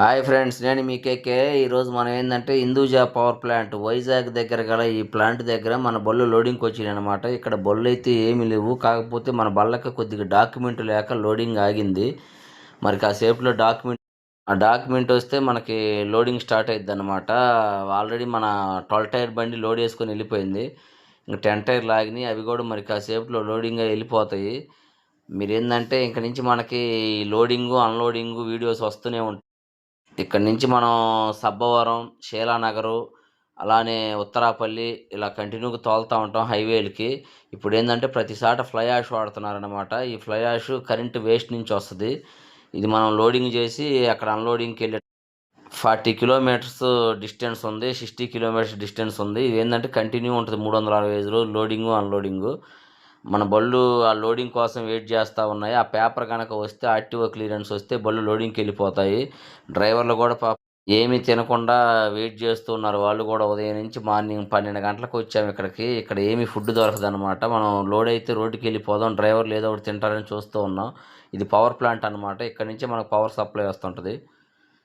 Hi friends నేను మీ కేకే. ఈరోజు మనం ఏంటంటే హిందూజా పవర్ ప్లాంట్ వైజాగ్ దగ్గర గల ఈ ప్లాంట్ దగ్గర మన బళ్ళు లోడింగ్కి వచ్చినాయి అనమాట ఇక్కడ బళ్ళు అయితే ఏమీ లేవు కాకపోతే మన బళ్ళకి కొద్దిగా డాక్యుమెంట్ లేక లోడింగ్ ఆగింది. మరి కాసేపులో డాక్యుమెంట్ ఆ డాక్యుమెంట్ వస్తే మనకి లోడింగ్ స్టార్ట్ అవుతుంది అనమాట ఆల్రెడీ మన ట్వెల్వ్ టైర్ బండి లోడ్ వేసుకొని వెళ్ళిపోయింది. ఇంకా టెన్ టైర్ లాగినాయి అవి కూడా మరి కాసేపులో లోడింగ్ వెళ్ళిపోతాయి. మీరు ఏంటంటే ఇంక నుంచి మనకి లోడింగు అన్లోడింగు వీడియోస్ వస్తూనే ఉంటాయి. ఇక్కడ నుంచి మనం సబ్బవరం శీలానగరు అలానే ఉత్తరాపల్లి ఇలా కంటిన్యూగా తోలుతూ ఉంటాం హైవేలకి. ఇప్పుడు ఏంటంటే ప్రతిసాట ఫ్లై యాష్ వాడుతున్నారనమాట ఈ ఫ్లై యాష్ కరెంటు వేస్ట్ నుంచి వస్తుంది. ఇది మనం లోడింగ్ చేసి అక్కడ అన్లోడింగ్కి వెళ్ళే ఫార్టీ కిలోమీటర్స్ డిస్టెన్స్ ఉంది సిక్స్టీ కిలోమీటర్స్ డిస్టెన్స్ ఉంది. ఇది ఏంటంటే కంటిన్యూ ఉంటుంది మూడు వందల అరవై ఐదు రోజులు లోడింగు అన్లోడింగు. మన బళ్ళు ఆ లోడింగ్ కోసం వెయిట్ చేస్తూ ఉన్నాయి. ఆ పేపర్ కనుక వస్తే ఆర్టీఓ క్లియరెన్స్ వస్తే బళ్ళు లోడింగ్కి వెళ్ళిపోతాయి. డ్రైవర్లు కూడా పాప ఏమీ తినకుండా వెయిట్ చేస్తూ ఉన్నారు. వాళ్ళు కూడా ఉదయం నుంచి మార్నింగ్ పన్నెండు గంటలకు వచ్చాము ఇక్కడికి. ఇక్కడ ఏమీ ఫుడ్ దొరకదనమాట మనం లోడ్ అయితే రోడ్డుకి వెళ్ళిపోదాం. డ్రైవర్లు ఏదో ఒకటి తింటారని చూస్తూ ఉన్నాం. ఇది పవర్ ప్లాంట్ అనమాట ఇక్కడ నుంచి మనకు పవర్ సప్లై వస్తుంటుంది.